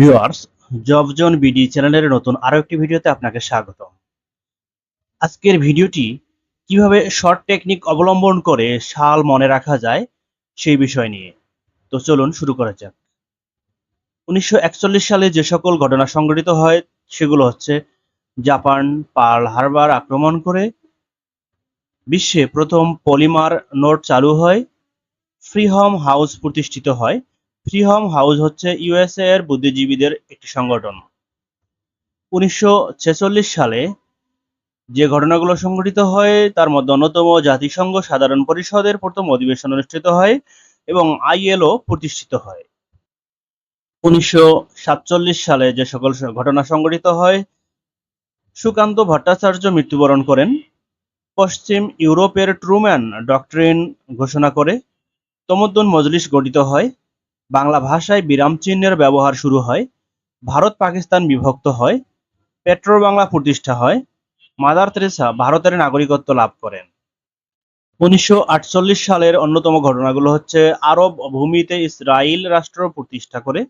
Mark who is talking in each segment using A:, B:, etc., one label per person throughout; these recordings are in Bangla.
A: ভিউয়ার্স, জবজন বিডি চ্যানেলের নতুন আরও একটি ভিডিওতে আপনাকে স্বাগত আজকের ভিডিওটি কীভাবে শর্ট টেকনিক অবলম্বন করে সাল মনে রাখা যায় সেই বিষয় নিয়ে। তো চলুন শুরু করা যাক। উনিশশো একচল্লিশ সালে যে সকল ঘটনা সংঘটিত হয়, সেগুলো হচ্ছে জাপান, পার্ল হারবার আক্রমণ করে বিশ্বে প্রথম পলিমার নোট চালু হয়, ফ্রিহম হাউস প্রতিষ্ঠিত হয় ফ্রিহম হাউস হচ্ছে ইউএসএ এর বুদ্ধিজীবীদের একটি সংগঠন। উনিশশো ছেচল্লিশ সালে যে ঘটনাগুলো সংঘটিত হয়, তার মধ্যে অন্যতম জাতিসংঘ সাধারণ পরিষদের প্রথম অধিবেশন অনুষ্ঠিত হয় এবং আইএলও প্রতিষ্ঠিত হয়। উনিশশো সাতচল্লিশ সালে যে সকল ঘটনা সংঘটিত হয়, সুকান্ত ভট্টাচার্য মৃত্যুবরণ করেন। পশ্চিম ইউরোপের ট্রুম্যান ডক্ট্রিন ঘোষণা করে তমদ্দুন মজলিস গঠিত হয়। বাংলা ভাষায় বিরাম চিহ্নের ব্যবহার শুরু হয়, ভারত পাকিস্তান বিভক্ত হয় পেট্রো বাংলা প্রতিষ্ঠা হয়, মাদার তেরেসা ভারতের নাগরিকত্ব লাভ করেন। উনিশশো আটচল্লিশ সালের অন্যতম ঘটনাগুলো হচ্ছে, আরব ভূমিতে ইসরায়েল রাষ্ট্র প্রতিষ্ঠা করে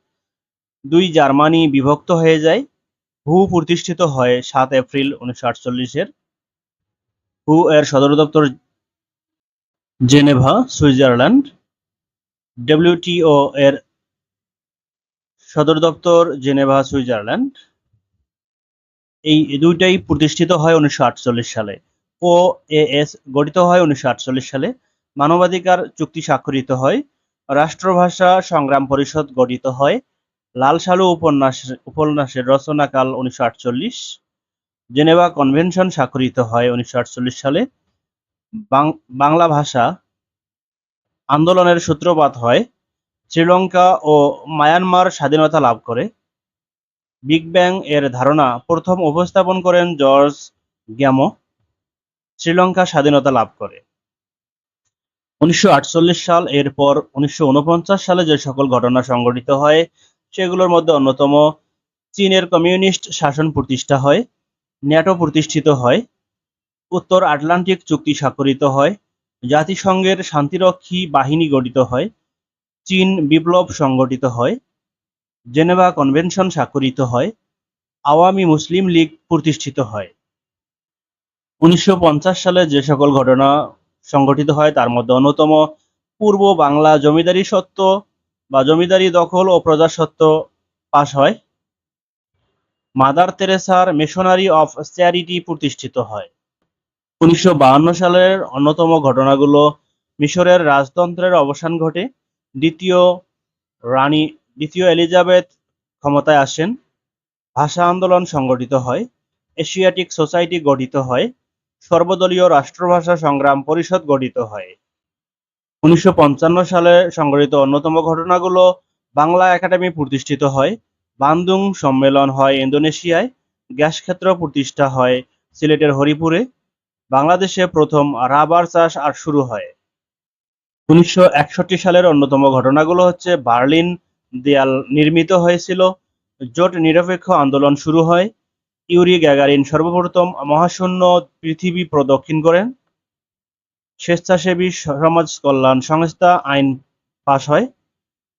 A: দুই জার্মানি বিভক্ত হয়ে যায় হু প্রতিষ্ঠিত হয় সাত এপ্রিল উনিশশো আটচল্লিশের। হু এর সদর দপ্তর জেনেভা, সুইজারল্যান্ড। ডব্লিউটিও এর সদর দপ্তর জেনেভা, সুইজারল্যান্ড। এই দুইটাই প্রতিষ্ঠিত হয় উনিশশো আটচল্লিশ সালে। ও এস গঠিত হয় উনিশশো আটচল্লিশ সালে। মানবাধিকার চুক্তি স্বাক্ষরিত হয়। রাষ্ট্রভাষা সংগ্রাম পরিষদ গঠিত হয়। লাল সালু উপন্যাস, উপন্যাসের রচনাকাল উনিশশো আটচল্লিশ। জেনেভা কনভেনশন স্বাক্ষরিত হয় উনিশশো আটচল্লিশ সালে। বাংলা ভাষা আন্দোলনের সূত্রপাত হয়, শ্রীলঙ্কা ও মায়ানমার স্বাধীনতা লাভ করে। বিগ ব্যাং এর ধারণা, প্রথম উপস্থাপন করেন জর্জ গ্যামো, শ্রীলঙ্কা স্বাধীনতা লাভ করে। উনিশশো আটচল্লিশ সাল এরপর উনিশশো ঊনপঞ্চাশ সালে যে সকল ঘটনা সংঘটিত হয়, সেগুলোর মধ্যে অন্যতম চীনের কমিউনিস্ট শাসন প্রতিষ্ঠা হয়, ন্যাটো প্রতিষ্ঠিত হয়, উত্তর আটলান্টিক চুক্তি স্বাক্ষরিত হয় জাতিসংঘের শান্তিরক্ষী বাহিনী গঠিত হয়, চীন বিপ্লব সংগঠিত হয়, জেনেভা কনভেনশন স্বাক্ষরিত হয়, আওয়ামী মুসলিম লীগ প্রতিষ্ঠিত হয়। উনিশশো পঞ্চাশ সালে যে সকল ঘটনা সংঘটিত হয়, তার মধ্যে অন্যতম পূর্ব বাংলা জমিদারি সত্ত্ব বা জমিদারি দখল ও প্রজাসত্ব পাশ হয়। মাদার তেরেসার মিশনারি অফ চ্যারিটি প্রতিষ্ঠিত হয়। উনিশশো সালের অন্যতম ঘটনাগুলো মিশরের রাজতন্ত্রের অবসান ঘটে। দ্বিতীয় রানী, দ্বিতীয় এলিজাবেথ ক্ষমতায় আসেন। ভাষা আন্দোলন সংগঠিত হয়। এশিয়াটিক সোসাইটি গঠিত হয়। সর্বদলীয় রাষ্ট্রভাষা সংগ্রাম পরিষদ গঠিত হয়। উনিশশো পঞ্চান্ন সালে সংগঠিত অন্যতম ঘটনাগুলো বাংলা একাডেমি প্রতিষ্ঠিত হয়। বান্দুং সম্মেলন হয় ইন্দোনেশিয়ায়। গ্যাস ক্ষেত্র প্রতিষ্ঠা হয় সিলেটের হরিপুরে। বাংলাদেশে প্রথম রাবার চাষ আর শুরু হয়। উনিশশো একষট্টি সালের অন্যতম ঘটনাগুলো হচ্ছে বার্লিন দেয়াল নির্মিত হয়েছিল, জোট নিরপেক্ষ আন্দোলন শুরু হয়, ইউরি গ্যাগারিন সর্বপ্রথম মহাশূন্য পৃথিবী প্রদক্ষিণ করেন, স্বেচ্ছাসেবী সমাজ কল্যাণ সংস্থা আইন পাশ হয়,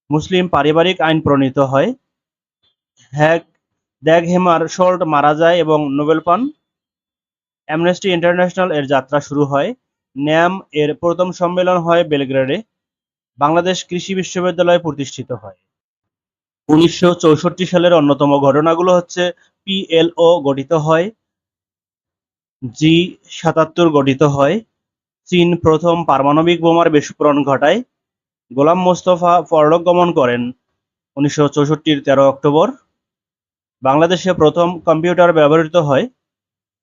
A: মুসলিম পারিবারিক আইন প্রণীত হয় হ্যাক দ্যাগ হেমার শল্ট মারা যায় এবং নোবেল পান। অ্যামনেস্টি ইন্টারন্যাশনাল এর যাত্রা শুরু হয়। ন্যাম এর প্রথম সম্মেলন হয় বেলগ্রেডে। বাংলাদেশ কৃষি বিশ্ববিদ্যালয় প্রতিষ্ঠিত হয়। উনিশশো চৌষট্টি সালের অন্যতম ঘটনাগুলো হচ্ছে পিএলও গঠিত হয়। জি সাতাত্তর গঠিত হয়। চীন প্রথম পারমাণবিক বোমার বিস্ফোরণ ঘটায়। গোলাম মোস্তফা পরলোক গমন করেন উনিশশো চৌষট্টির তেরো অক্টোবর। বাংলাদেশে প্রথম কম্পিউটার ব্যবহৃত হয়।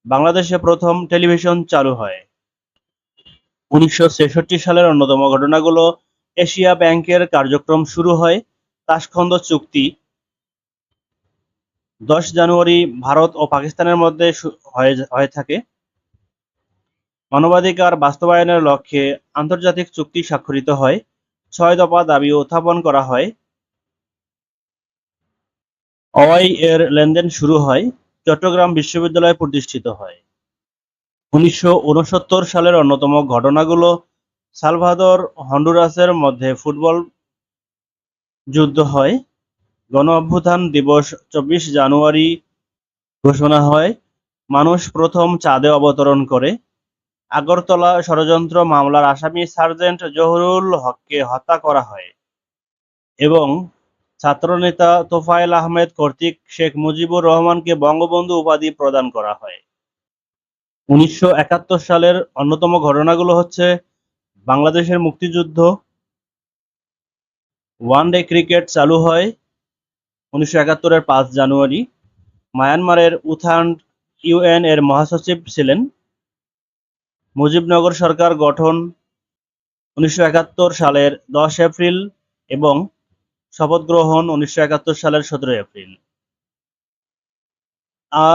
A: বাংলাদেশে প্রথম টেলিভিশন চালু হয়। উনিশশো সালের অন্যতম ঘটনাগুলো, এশিয়া ব্যাংকের কার্যক্রম শুরু হয় তাসখন্দ চুক্তি। দশ জানুয়ারি ভারত ও পাকিস্তানের মধ্যে হয়ে থাকে। মানবাধিকার বাস্তবায়নের লক্ষ্যে আন্তর্জাতিক চুক্তি স্বাক্ষরিত হয়। ছয় দফা দাবি উত্থাপন করা হয়। অওয়াই এর লেনদেন শুরু হয়। চট্টগ্রাম বিশ্ববিদ্যালয় প্রতিষ্ঠিত হয়। উনিশশো সালের অন্যতম ঘটনাগুলো সালভাদর হন্ডুরাসের মধ্যে ফুটবল যুদ্ধ হয়। গণ অভ্যুত্থান দিবস চব্বিশ জানুয়ারি ঘোষণা হয়। মানুষ প্রথম চাঁদে অবতরণ করে। আগরতলা ষড়যন্ত্র মামলার আসামি সার্জেন্ট জহুরুল হককে হত্যা করা হয় এবং ছাত্রনেতা তোফায়েল আহমেদ কর্তৃক শেখ মুজিবুর রহমানকে বঙ্গবন্ধু উপাধি প্রদান করা হয়। উনিশশো একাত্তর সালের অন্যতম ঘটনাগুলো হচ্ছে বাংলাদেশের মুক্তিযুদ্ধ ওয়ান ডে ক্রিকেট চালু হয় উনিশশো একাত্তরের পাঁচ জানুয়ারি, মায়ানমারের উথান ইউএন এর মহাসচিব ছিলেন, মুজিবনগর সরকার গঠন উনিশশো একাত্তর সালের দশ এপ্রিল এবং শপথ গ্রহণ উনিশশো একাত্তর সালের সতেরো এপ্রিল। আ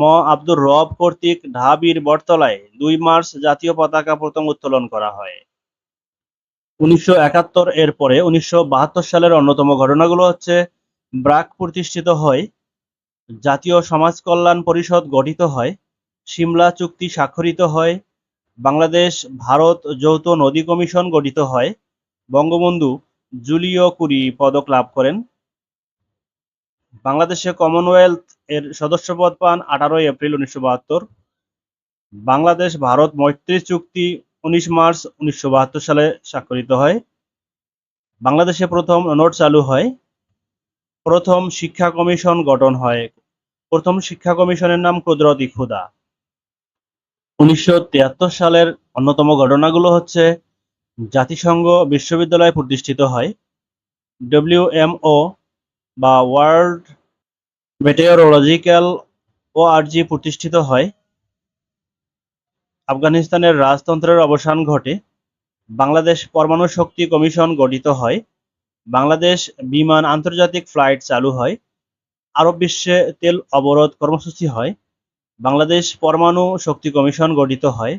A: ম আব্দুর রব কর্তৃক ঢাবির বটতলায় দুই মার্চ জাতীয় পতাকা প্রথম উত্তোলন করা হয়। উনিশশো একাত্তর এর পরে উনিশশো বাহাত্তর সালের অন্যতম ঘটনাগুলো হচ্ছে, ব্রাক প্রতিষ্ঠিত হয়, জাতীয় সমাজ কল্যাণ পরিষদ গঠিত হয়, সিমলা চুক্তি স্বাক্ষরিত হয়, বাংলাদেশ ভারত যৌথ নদী কমিশন গঠিত হয়, বঙ্গবন্ধু জুলিও কুরি পদক লাভ করেন। বাংলাদেশে কমনওয়েলথ এর সদস্যপদ পান আঠারোই এপ্রিল উনিশশো বাহাত্তর। বাংলাদেশ, ভারত মৈত্রী চুক্তি উনিশ মার্চ উনিশশো বাহাত্তর সালে স্বাক্ষরিত হয়। বাংলাদেশে প্রথম নোট চালু হয়। প্রথম শিক্ষা কমিশন গঠন হয়। প্রথম শিক্ষা কমিশনের নাম কুদরতি খুদা উনিশশো তিয়াত্তর সালের অন্যতম ঘটনাগুলো হচ্ছে জাতিসংঘ বিশ্ববিদ্যালয় প্রতিষ্ঠিত হয়। ডব্লিউএমও বা ওয়ার্ল্ড মেটেওরোলজিক্যাল ওআরজি প্রতিষ্ঠিত হয়। আফগানিস্তানের রাজতন্ত্রের অবসান ঘটে। বাংলাদেশ পরমাণু শক্তি কমিশন গঠিত হয়। বাংলাদেশ বিমান আন্তর্জাতিক ফ্লাইট চালু হয়। আরব বিশ্বে তেল অবরোধ কর্মসূচি হয়। বাংলাদেশ পরমাণু শক্তি কমিশন গঠিত হয়।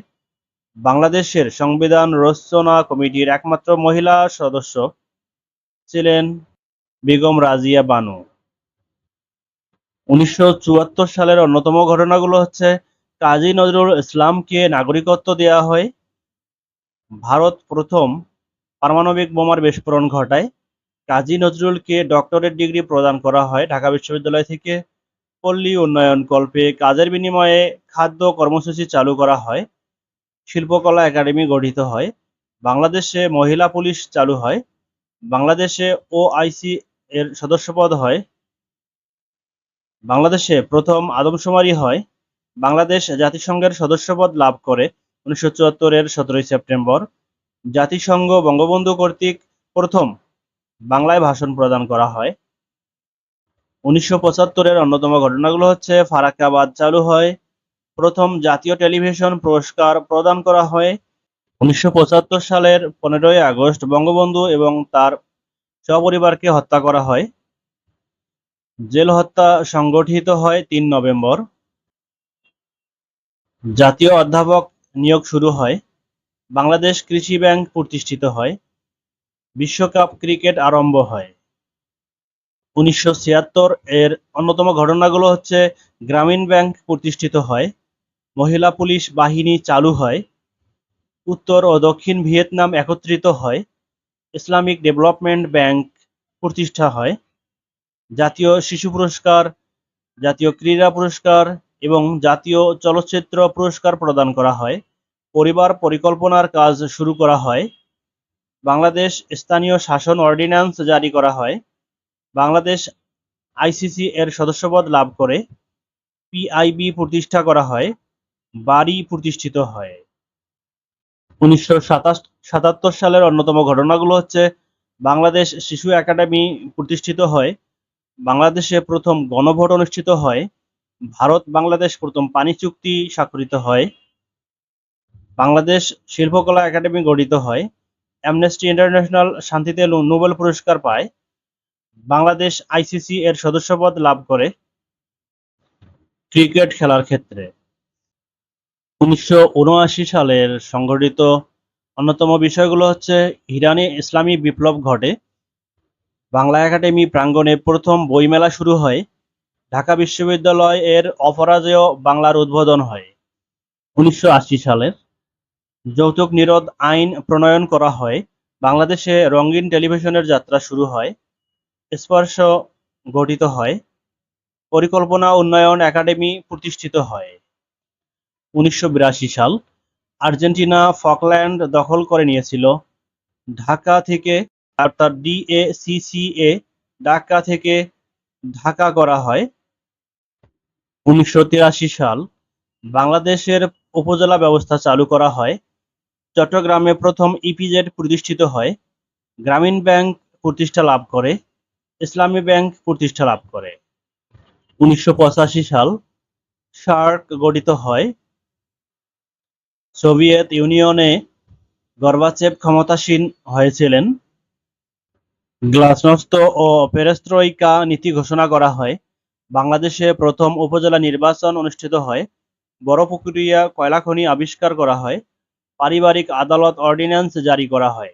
A: বাংলাদেশের সংবিধান রচনা কমিটির একমাত্র মহিলা সদস্য ছিলেন বেগম রাজিয়া বানু। উনিশশো চুয়াত্তর সালের অন্যতম ঘটনাগুলো হচ্ছে, কাজী নজরুল ইসলামকে নাগরিকত্ব দেওয়া হয়, ভারত প্রথম পারমাণবিক বোমার বিস্ফোরণ ঘটায়, কাজী নজরুলকে ডক্টরেট ডিগ্রি প্রদান করা হয় ঢাকা বিশ্ববিদ্যালয় থেকে পল্লী উন্নয়ন কল্পে, কাজের বিনিময়ে খাদ্য কর্মসূচি চালু করা হয়। শিল্পকলা একাডেমি গঠিত হয়। বাংলাদেশে মহিলা পুলিশ চালু হয়। বাংলাদেশে ওআইসি এর সদস্যপদ হয়। বাংলাদেশে প্রথম আদমশুমারি হয়। বাংলাদেশ জাতিসংঘের সদস্যপদ লাভ করে উনিশশো চুয়াত্তরের সতেরোই সেপ্টেম্বর। জাতিসংঘ বঙ্গবন্ধু কর্তৃক প্রথম বাংলায় ভাষণ প্রদান করা হয়। উনিশশো পঁচাত্তরের অন্যতম ঘটনাগুলো হচ্ছে ফারাক্কাবাদ চালু হয়। প্রথম জাতীয় টেলিভিশন পুরস্কার প্রদান করা হয় উনিশশো পঁচাত্তর সালের পনেরোই আগস্ট বঙ্গবন্ধু এবং তার সপরিবারকে হত্যা করা হয়। জেল হত্যা সংগঠিত হয় তিন নভেম্বর। জাতীয় অধ্যাপক নিয়োগ শুরু হয়। বাংলাদেশ কৃষি ব্যাংক প্রতিষ্ঠিত হয়। বিশ্বকাপ ক্রিকেট আরম্ভ হয়। উনিশশো ছিয়াত্তর এর অন্যতম ঘটনাগুলো হচ্ছে গ্রামীণ ব্যাংক প্রতিষ্ঠিত হয়। মহিলা পুলিশ বাহিনী চালু হয়। উত্তর ও দক্ষিণ ভিয়েতনাম একত্রিত হয়। ইসলামিক ডেভেলপমেন্ট ব্যাংক প্রতিষ্ঠা হয়। জাতীয় শিশু পুরস্কার, জাতীয় ক্রীড়া পুরস্কার এবং জাতীয় চলচ্চিত্র পুরস্কার প্রদান করা হয়। পরিবার পরিকল্পনার কাজ শুরু করা হয়। বাংলাদেশ স্থানীয় শাসন অর্ডিন্যান্স জারি করা হয়। বাংলাদেশ আইসিসি এর সদস্যপদ লাভ করে। পিআইবি প্রতিষ্ঠা করা হয়। বাড়ি প্রতিষ্ঠিত হয়। উনিশশো সাতাত্তর সালের অন্যতম ঘটনাগুলো হচ্ছে, বাংলাদেশ শিশু একাডেমি প্রতিষ্ঠিত হয়, বাংলাদেশে প্রথম গণভোট অনুষ্ঠিত হয়, ভারত বাংলাদেশ প্রথম পানি চুক্তি স্বাক্ষরিত হয়, বাংলাদেশ শিল্পকলা একাডেমি গঠিত হয়, অ্যামনেস্টি ইন্টারন্যাশনাল শান্তিতে নোবেল পুরস্কার পায়, বাংলাদেশ আইসিসি এর সদস্যপদ লাভ করে, ক্রিকেট খেলার ক্ষেত্রে। উনিশশো উনআশি সালের সংঘটিত অন্যতম বিষয়গুলো হচ্ছে, ইরানে ইসলামী বিপ্লব ঘটে। বাংলা একাডেমি প্রাঙ্গণে প্রথম বইমেলা শুরু হয়। ঢাকা বিশ্ববিদ্যালয় এর অপরাজেয় বাংলার উদ্বোধন হয় উনিশশো আশি সালের। যৌতুক নিরোধ আইন প্রণয়ন করা হয়। বাংলাদেশে রঙিন টেলিভিশনের যাত্রা শুরু হয়। স্পর্শ গঠিত হয়। পরিকল্পনা উন্নয়ন একাডেমি প্রতিষ্ঠিত হয়। উনিশশো বিরাশি সাল আর্জেন্টিনা ফকল্যান্ড দখল করে নিয়েছিল। ঢাকা থেকে অর্থাৎ ডিএসিসিএ ঢাকা থেকে ঢাকা করা হয়। উনিশশো তিরাশি সাল বাংলাদেশের উপজেলা ব্যবস্থা চালু করা হয়। চট্টগ্রামে প্রথম ইপিজেড প্রতিষ্ঠিত হয়। গ্রামীণ ব্যাংক প্রতিষ্ঠা লাভ করে। ইসলামী ব্যাংক প্রতিষ্ঠা লাভ করে। উনিশশো পঁচাশি সাল সার্ক গঠিত হয়। সোভিয়েত ইউনিয়নে গর্বাচেভ ক্ষমতাসীন হয়েছিলেন। গ্লাসনস্ত ও পেরেস্ত্রইকা নীতি ঘোষণা করা হয়। বাংলাদেশে প্রথম উপজেলা নির্বাচন অনুষ্ঠিত হয়। বড়পুকুরিয়া কয়লা খনি আবিষ্কার করা হয়। পারিবারিক আদালত অর্ডিন্যান্স জারি করা হয়।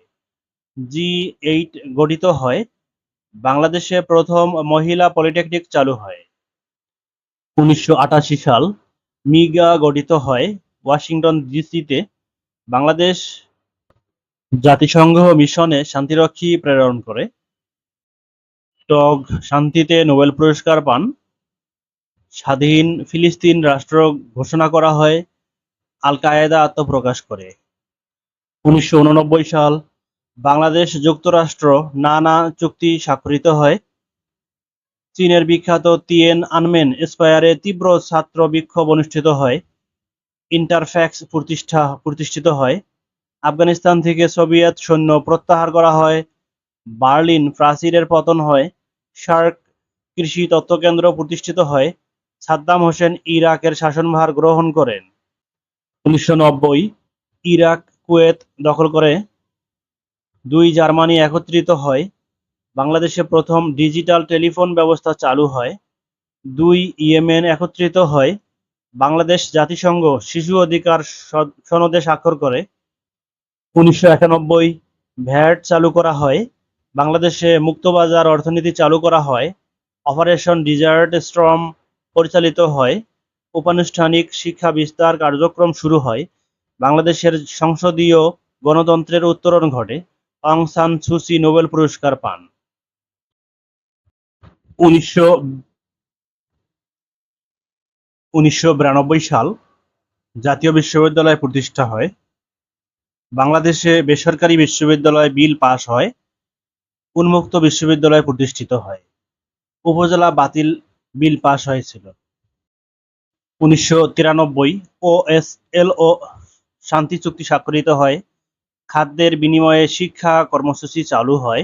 A: জি এইট গঠিত হয়। বাংলাদেশে প্রথম মহিলা পলিটেকনিক চালু হয়। উনিশশো আটাশি সাল মিগা গঠিত হয়। ওয়াশিংটন ডিসিতে বাংলাদেশ জাতিসংঘ মিশনে শান্তিরক্ষী প্রেরণ করে। টগ শান্তিতে নোবেল পুরস্কার পান। স্বাধীন ফিলিস্তিন রাষ্ট্র ঘোষণা করা হয় আল কায়েদা আত্মপ্রকাশ করে। উনিশশো উননব্বই সাল বাংলাদেশ যুক্তরাষ্ট্র নানা চুক্তি স্বাক্ষরিত হয়। চীনের বিখ্যাত তিয়েন আনমেন স্কয়ারে তীব্র ছাত্র বিক্ষোভ অনুষ্ঠিত হয়। ইন্টারফ্যাক্স প্রতিষ্ঠা, প্রতিষ্ঠিত হয়। আফগানিস্তান থেকে সোভিয়েত সৈন্য প্রত্যাহার করা হয়। বার্লিন প্রাচীরের পতন হয়। সার্ক কৃষি তত্ত্বকেন্দ্র প্রতিষ্ঠিত হয়। সাদ্দাম হোসেন ইরাকের শাসনভার গ্রহণ করেন। উনিশশো নব্বই ইরাক কুয়েত দখল করে। দুই জার্মানি একত্রিত হয়। বাংলাদেশে প্রথম ডিজিটাল টেলিফোন ব্যবস্থা চালু হয়। দুই ইয়েমেন একত্রিত হয়। বাংলাদেশ জাতিসংঘ শিশু অধিকার সনদে স্বাক্ষর করে। উনিশশো একানব্বই ভ্যাট চালু করা হয়। বাংলাদেশে মুক্তবাজার অর্থনীতি চালু করা হয়। অপারেশন ডিজার্ট স্ট্রম পরিচালিত হয়। উপানুষ্ঠানিক শিক্ষা বিস্তার কার্যক্রম শুরু হয়। বাংলাদেশের সংসদীয় গণতন্ত্রের উত্তরণ ঘটে। অং সান সুসি নোবেল পুরস্কার পান। উনিশশো উনিশশো বিরানব্বই সাল জাতীয় বিশ্ববিদ্যালয় প্রতিষ্ঠা হয়। বাংলাদেশে বেসরকারি বিশ্ববিদ্যালয় বিল পাশ হয়, উন্মুক্ত বিশ্ববিদ্যালয় প্রতিষ্ঠিত হয়। উপজেলা বাতিল বিল পাশ হয়েছিল। উনিশশো তিরানব্বই ও এস এল ও শান্তি চুক্তি স্বাক্ষরিত হয়। খাদ্যের বিনিময়ে শিক্ষা কর্মসূচি চালু হয়।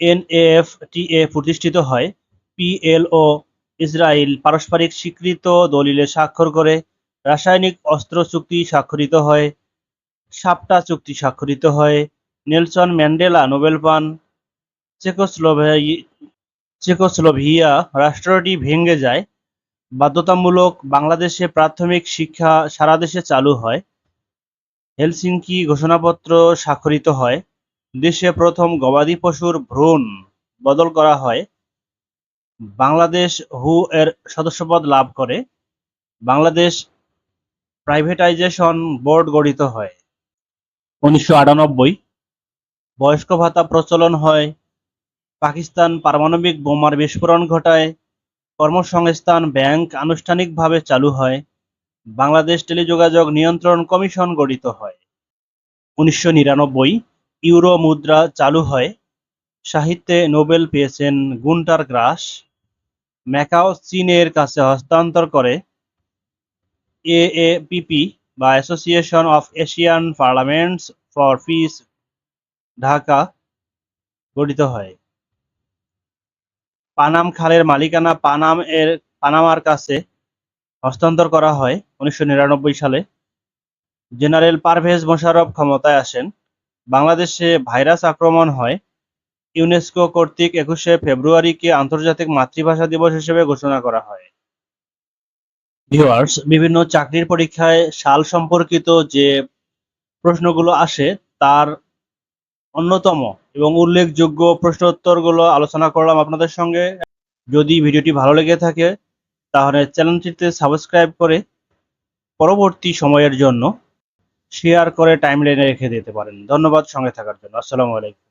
A: এনএফটিএ প্রতিষ্ঠিত হয়। পিএলও ইসরায়েল পারস্পরিক স্বীকৃত দলিলে স্বাক্ষর করে, রাসায়নিক অস্ত্র চুক্তি স্বাক্ষরিত হয়, সাপটা চুক্তি স্বাক্ষরিত হয়, নেলসন ম্যান্ডেলা নোবেল পান চেকোস্লোভিয়া রাষ্ট্রটি ভেঙে যায়, বাধ্যতামূলক বাংলাদেশে প্রাথমিক শিক্ষা সারা দেশে চালু হয়, হেলসিঙ্কি ঘোষণাপত্র স্বাক্ষরিত হয়, দেশে প্রথম গবাদি পশুর ভ্রূণ বদল করা হয় বাংলাদেশ হু এর সদস্যপদ লাভ করে। বাংলাদেশ প্রাইভেটাইজেশন বোর্ড গঠিত হয় উনিশশো আটানব্বই। বয়স্ক ভাতা প্রচলন হয়, পাকিস্তান পারমাণবিক বোমার বিস্ফোরণ ঘটায়, কর্মসংস্থান ব্যাংক আনুষ্ঠানিকভাবে চালু হয়, বাংলাদেশ টেলিযোগাযোগ নিয়ন্ত্রণ কমিশন গঠিত হয়। উনিশশো নিরানব্বই ইউরো মুদ্রা চালু হয়, সাহিত্যে নোবেল পেয়েছেন গুন্টার গ্রাস। ম্যাকাও চীনের কাছে হস্তান্তর করে এএপিপি বা association of Asian parliaments for peace Dhaka, গঠিত হয়। পানাম খালের মালিকানা পানাম এর, পানামার কাছে হস্তান্তর করা হয় উনিশশো নিরানব্বই সালে। জেনারেল পারভেজ মোশাররফ ক্ষমতায় আসেন। বাংলাদেশে ভাইরাস আক্রমণ হয় ইউনেস্কো কর্তৃক একুশে ফেব্রুয়ারিকে আন্তর্জাতিক মাতৃভাষা দিবস হিসেবে ঘোষণা করা হয়। ভিউয়ার্স বিভিন্ন চাকরির পরীক্ষায় সাল সম্পর্কিত যে প্রশ্নগুলো আসে, তার অন্যতম এবং উল্লেখযোগ্য প্রশ্নোত্তরগুলো আলোচনা করলাম আপনাদের সঙ্গে। যদি ভিডিওটি ভালো লেগে থাকে, তাহলে চ্যানেলটিতে সাবস্ক্রাইব করে পরবর্তী সময়ের জন্য শেয়ার করে টাইম লাইনে রেখে দিতে পারেন। ধন্যবাদ সঙ্গে থাকার জন্য। আসসালামু আলাইকুম।